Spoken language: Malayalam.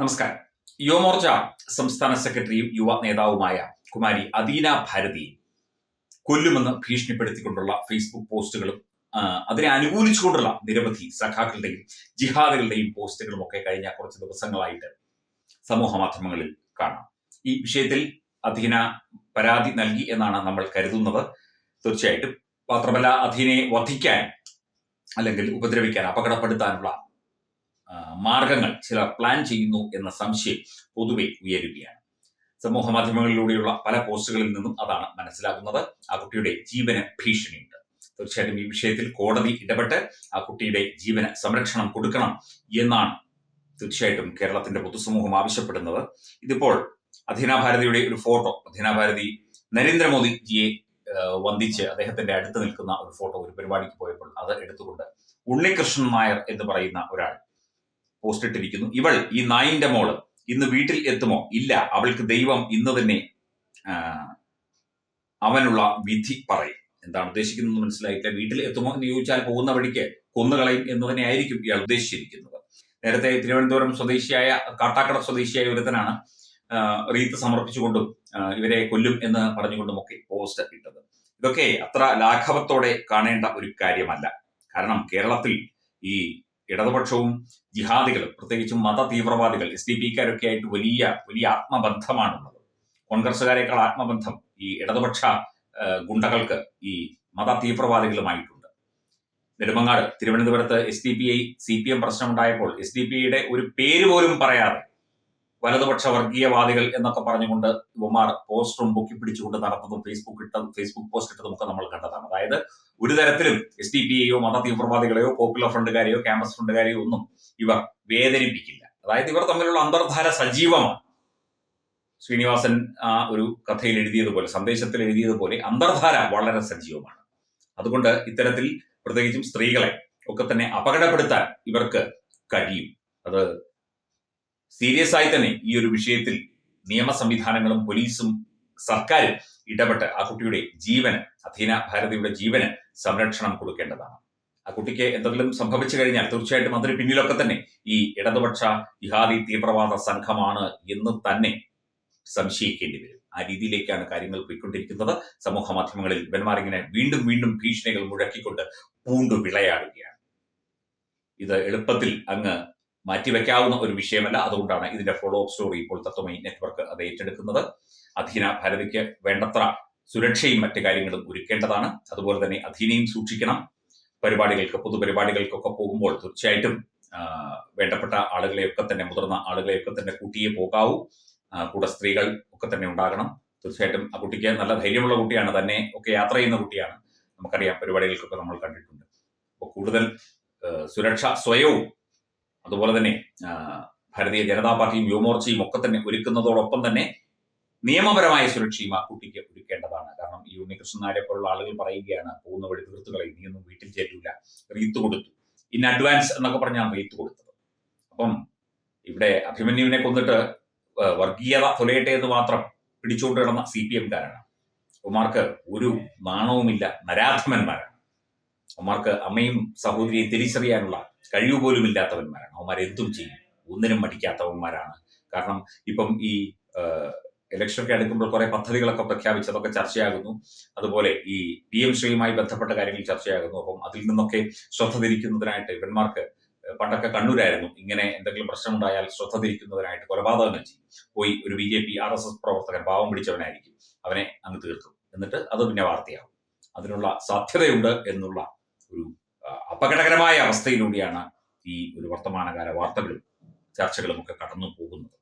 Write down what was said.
നമസ്കാരം. യുവമോർച്ച സംസ്ഥാന സെക്രട്ടറിയും യുവ നേതാവുമായ കുമാരി അദീന ഭാരതി കൊല്ലുമെന്ന് ഭീഷണിപ്പെടുത്തിക്കൊണ്ടുള്ള ഫേസ്ബുക്ക് പോസ്റ്റുകളും അതിനെ അനുകൂലിച്ചുകൊണ്ടുള്ള നിരവധി സഖാക്കളുടെയും ജിഹാദികളുടെയും പോസ്റ്റുകളും ഒക്കെ കഴിഞ്ഞ കുറച്ച് ദിവസങ്ങളായിട്ട് സമൂഹ മാധ്യമങ്ങളിൽ കാണാം. ഈ വിഷയത്തിൽ അധീന പരാതി നൽകി എന്നാണ് നമ്മൾ കരുതുന്നത്. തീർച്ചയായിട്ടും. മാത്രമല്ല അധീനയെ വധിക്കാൻ അല്ലെങ്കിൽ ഉപദ്രവിക്കാൻ അപകടപ്പെടുത്താനുള്ള മാർഗങ്ങൾ ചിലർ പ്ലാൻ ചെയ്യുന്നു എന്ന സംശയം പൊതുവെ ഉയരുകയാണ്. സമൂഹ മാധ്യമങ്ങളിലൂടെയുള്ള പല പോസ്റ്റുകളിൽ നിന്നും അതാണ് മനസ്സിലാകുന്നത്. ആ കുട്ടിയുടെ ജീവന ഭീഷണിയുണ്ട്. തീർച്ചയായിട്ടും ഈ വിഷയത്തിൽ കോടതി ഇടപെട്ട് ആ കുട്ടിയുടെ ജീവന സംരക്ഷണം കൊടുക്കണം എന്നാണ് തീർച്ചയായിട്ടും കേരളത്തിന്റെ പൊതുസമൂഹം ആവശ്യപ്പെടുന്നത്. ഇതിപ്പോൾ അധീനാഭാരതിയുടെ ഒരു ഫോട്ടോ അധീനാഭാരതി നരേന്ദ്രമോദി ആ, വന്ദിച്ച് അദ്ദേഹത്തിന്റെ അടുത്ത് നിൽക്കുന്ന ഒരു ഫോട്ടോ ഒരു പരിപാടിക്ക് പോയപ്പോൾ അത് എടുത്തുകൊണ്ട് ഉണ്ണികൃഷ്ണൻ നായർ എന്ന് പറയുന്ന ഒരാൾ പോസ്റ്റ് ഇട്ടിരിക്കുന്നു ഇവൾ ഈ നായിന്റെ മോൾ. ഇന്ന് വീട്ടിൽ എത്തുമോ? ഇല്ല. അവൾക്ക് ദൈവം ഇന്ന് തന്നെ അവനുള്ള വിധി പറയും. എന്താണ് ഉദ്ദേശിക്കുന്നത് മനസ്സിലായിട്ടില്ല. വീട്ടിൽ എത്തുമോ എന്ന് ചോദിച്ചാൽ പോകുന്ന വഴിക്ക് കൊന്നുകളയും എന്ന് തന്നെ ആയിരിക്കും ഇയാൾ ഉദ്ദേശിച്ചിരിക്കുന്നത്. നേരത്തെ തിരുവനന്തപുരം സ്വദേശിയായ കാട്ടാക്കട സ്വദേശിയായ ഒരുത്തനാണ് റീത്ത് സമർപ്പിച്ചുകൊണ്ടും ഇവരെ കൊല്ലും എന്ന് പറഞ്ഞുകൊണ്ടും ഒക്കെ പോസ്റ്റ് ഇട്ടത്. ഇതൊക്കെ അത്ര ലാഘവത്തോടെ കാണേണ്ട ഒരു കാര്യമല്ല. കാരണം കേരളത്തിൽ ഈ ഇടതുപക്ഷവും ജിഹാദികളും പ്രത്യേകിച്ചും മത തീവ്രവാദികൾ എസ് ഡി പിക്കാരൊക്കെ ആയിട്ട് വലിയ വലിയ ആത്മബന്ധമാണുള്ളത്. കോൺഗ്രസുകാരെക്കാൾ ആത്മബന്ധം ഈ ഇടതുപക്ഷ ഗുണ്ടകൾക്ക് ഈ മത തീവ്രവാദികളുമായിട്ടുണ്ട്. നെടുമങ്ങാട് തിരുവനന്തപുരത്ത് S D P I C P M പ്രശ്നമുണ്ടായപ്പോൾ S D P ഐയുടെ ഒരു പേര് പോലും പറയാതെ വലതുപക്ഷ വർഗീയവാദികൾ എന്നൊക്കെ പറഞ്ഞുകൊണ്ട് ഇവന്മാർ പോസ്റ്ററും പൊക്കി പിടിച്ചുകൊണ്ട് നടന്നതും ഫേസ്ബുക്ക് ഇട്ടതും ഫേസ്ബുക്ക് പോസ്റ്റ് ഇട്ടതും ഒക്കെ നമ്മൾ കണ്ടതാണ്. അതായത് ഒരു തരത്തിലും എസ് ഡി പി ഐയോ മത തീവ്രവാദികളെയോ പോപ്പുലർ ഫ്രണ്ടുകാരെയോ ക്യാമ്പസ് ഫ്രണ്ടുകാരെയോ ഒന്നും ഇവർ വേദനിപ്പിക്കില്ല. അതായത് ഇവർ തമ്മിലുള്ള അന്തർധാര സജീവമാണ്. ശ്രീനിവാസൻ ആ ഒരു കഥയിൽ എഴുതിയതുപോലെ സന്ദേശത്തിൽ എഴുതിയതുപോലെ അന്തർധാര വളരെ സജീവമാണ്. അതുകൊണ്ട് ഇത്തരത്തിൽ പ്രത്യേകിച്ചും സ്ത്രീകളെ ഒക്കെ തന്നെ അപകടപ്പെടുത്താൻ ഇവർക്ക് കഴിയും. അത് സീരിയസ് ആയി തന്നെ ഈ ഒരു വിഷയത്തിൽ നിയമ സംവിധാനങ്ങളും പോലീസും സർക്കാരും ഇടപെട്ട് ആ കുട്ടിയുടെ ജീവന് അധീന ഭാരതിയുടെ ജീവന് സംരക്ഷണം കൊടുക്കേണ്ടതാണ്. ആ കുട്ടിക്ക് എന്തെങ്കിലും സംഭവിച്ചു കഴിഞ്ഞാൽ തീർച്ചയായിട്ടും അതിന് പിന്നിലൊക്കെ തന്നെ ഈ ഇടതുപക്ഷ ജിഹാദി തീവ്രവാദ സംഘമാണ് എന്ന് തന്നെ സംശയിക്കേണ്ടി വരും. ആ രീതിയിലേക്കാണ് കാര്യങ്ങൾ പോയിക്കൊണ്ടിരിക്കുന്നത്. സമൂഹ മാധ്യമങ്ങളിൽ ഇവന്മാർ ഇങ്ങനെ വീണ്ടും വീണ്ടും ഭീഷണികൾ മുഴക്കിക്കൊണ്ട് പൂണ്ടു വിളയാടുകയാണ് ഇത് എളുപ്പത്തിൽ അങ്ങ് മാറ്റിവെക്കാവുന്ന ഒരു വിഷയമല്ല. അതുകൊണ്ടാണ് ഇതിന്റെ ഫോളോ അപ്പ് സ്റ്റോറി ഇപ്പോൾ തത്വമൈ നെറ്റ്വർക്ക് അത് ഏറ്റെടുക്കുന്നത്. അധീന ഭാരതിക്ക് വേണ്ടത്ര സുരക്ഷയും മറ്റു കാര്യങ്ങളും ഒരുക്കേണ്ടതാണ്. അതുപോലെ തന്നെ അധീനയും സൂക്ഷിക്കണം. പരിപാടികൾക്ക് പൊതുപരിപാടികൾക്കൊക്കെ പോകുമ്പോൾ തീർച്ചയായിട്ടും വേണ്ടപ്പെട്ട ആളുകളെയൊക്കെ തന്നെ മുതിർന്ന ആളുകളെയൊക്കെ തന്നെ കൂട്ടിയേ പോകാവൂ. കൂടെ സ്ത്രീകൾ ഒക്കെ തന്നെ ഉണ്ടാകണം. തീർച്ചയായിട്ടും ആ കുട്ടിക്ക് നല്ല ധൈര്യമുള്ള കുട്ടിയാണ്. തന്നെ ഒക്കെ യാത്ര ചെയ്യുന്ന കുട്ടിയാണ്. നമുക്കറിയാം പരിപാടികൾക്കൊക്കെ നമ്മൾ കണ്ടിട്ടുണ്ട്. അപ്പോൾ കൂടുതൽ സുരക്ഷ സ്വയവും അതുപോലെ തന്നെ ഭാരതീയ ജനതാ പാർട്ടിയും യുവമോർച്ചയും ഒക്കെ തന്നെ ഒരുക്കുന്നതോടൊപ്പം തന്നെ നിയമപരമായ സുരക്ഷയും ആ കുട്ടിക്ക് ഒരുക്കേണ്ടതാണ്. കാരണം ഈ ഉണ്ണികൃഷ്ണൻ നായരെ പോലുള്ള ആളുകൾ പറയുകയാണ് പോകുന്ന വഴി തീർത്തു കളയും നീയൊന്നും വീട്ടിൽ ചെല്ലൂല റീത്ത് കൊടുത്തു. ഇൻ അഡ്വാൻസ് എന്നൊക്കെ പറഞ്ഞാണ് റീത്ത് കൊടുത്തത്. അപ്പം ഇവിടെ അഭിമന്യുവിനെ കൊന്നിട്ട് വർഗീയത തൊലയട്ടെ എന്ന് മാത്രം പിടിച്ചുകൊണ്ട് കിടന്ന സി പി എംകാരാണ് ഉമാർക്ക് ഒരു നാണവുമില്ല നരാധമന്മാരാണ്. ഉമാർക്ക് അമ്മയും സഹോദരിയെ തിരിച്ചറിയാനുള്ള കഴിവ് പോലും ഇല്ലാത്തവന്മാരാണ് അവന്മാർ എന്തും ചെയ്യും. ഒന്നിനും മടിക്കാത്തവന്മാരാണ്. കാരണം ഇപ്പം ഈ ഇലക്ഷനൊക്കെ അടുക്കുമ്പോൾ കുറെ പദ്ധതികളൊക്കെ പ്രഖ്യാപിച്ച് അതൊക്കെ ചർച്ചയാകുന്നു. അതുപോലെ ഈ പി എം ശ്രീയുമായി ബന്ധപ്പെട്ട കാര്യങ്ങൾ ചർച്ചയാകുന്നു. അപ്പം അതിൽ നിന്നൊക്കെ ശ്രദ്ധ തിരിക്കുന്നതിനായിട്ട് ഇവന്മാർക്ക് പണ്ടൊക്കെ കണ്ണൂരായിരുന്നു. ഇങ്ങനെ എന്തെങ്കിലും പ്രശ്നമുണ്ടായാൽ ശ്രദ്ധ തിരിക്കുന്നതിനായിട്ട് കൊലപാതകങ്ങൾ ചെയ്യും. പോയി ഒരു B J P R S S പ്രവർത്തകൻ പാവം പിടിച്ചവനായിരിക്കും. അവനെ അങ്ങ് തീർക്കും. എന്നിട്ട് അത് പിന്നെ വാർത്തയാകും. അതിനുള്ള സാധ്യതയുണ്ട് എന്നുള്ള ഒരു അപകടകരമായ അവസ്ഥയിലൂടെയാണ് ഈ ഒരു വർത്തമാനകാല വാർത്തകളും ചർച്ചകളും ഒക്കെ കടന്നു പോകുന്നത്